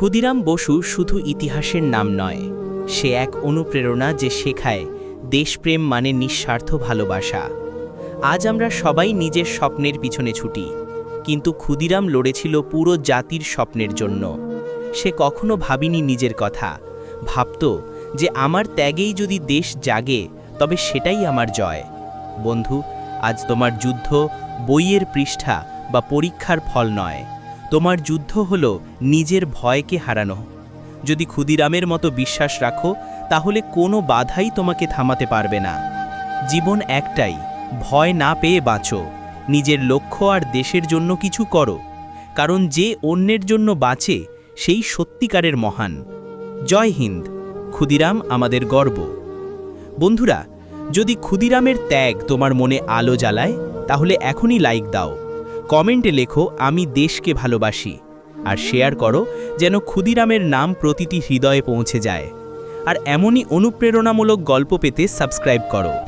ক্ষুদিরাম বসু শুধু ইতিহাসের নাম নয়, সে এক অনুপ্রেরণা যে শেখায় দেশপ্রেম মানে নিঃস্বার্থ ভালোবাসা। আজ আমরা সবাই নিজের স্বপ্নের পিছনে ছুটি, কিন্তু ক্ষুদিরাম লড়েছিল পুরো জাতির স্বপ্নের জন্য। সে কখনো ভাবিনি নিজের কথা, ভাবত যে আমার ত্যাগেই যদি দেশ জাগে, তবে সেটাই আমার জয়। বন্ধু, আজ তোমার যুদ্ধ বইয়ের পৃষ্ঠা বা পরীক্ষার ফল নয়। তোমার যুদ্ধ হল নিজের ভয়কে হারানো। যদি ক্ষুদিরামের মতো বিশ্বাস রাখো, তাহলে কোনো বাধাই তোমাকে থামাতে পারবে না। জীবন একটাই, ভয় না পেয়ে বাঁচো। নিজের লক্ষ্য আর দেশের জন্য কিছু করো। কারণ যে অন্যের জন্য বাঁচে, সেই সত্যিকারের মহান। জয় হিন্দ, ক্ষুদিরাম আমাদের গর্ব। বন্ধুরা, যদি ক্ষুদিরামের ত্যাগ তোমার মনে আলো জ্বালায়, তাহলে এখনই লাইক দাও। কমেন্টে লেখো, আমি দেশকে ভালোবাসি। আর শেয়ার করো, যেন ক্ষুদিরামের নাম প্রতিটি হৃদয়ে পৌঁছে যায়। আর এমনই অনুপ্রেরণামূলক গল্প পেতে সাবস্ক্রাইব করো।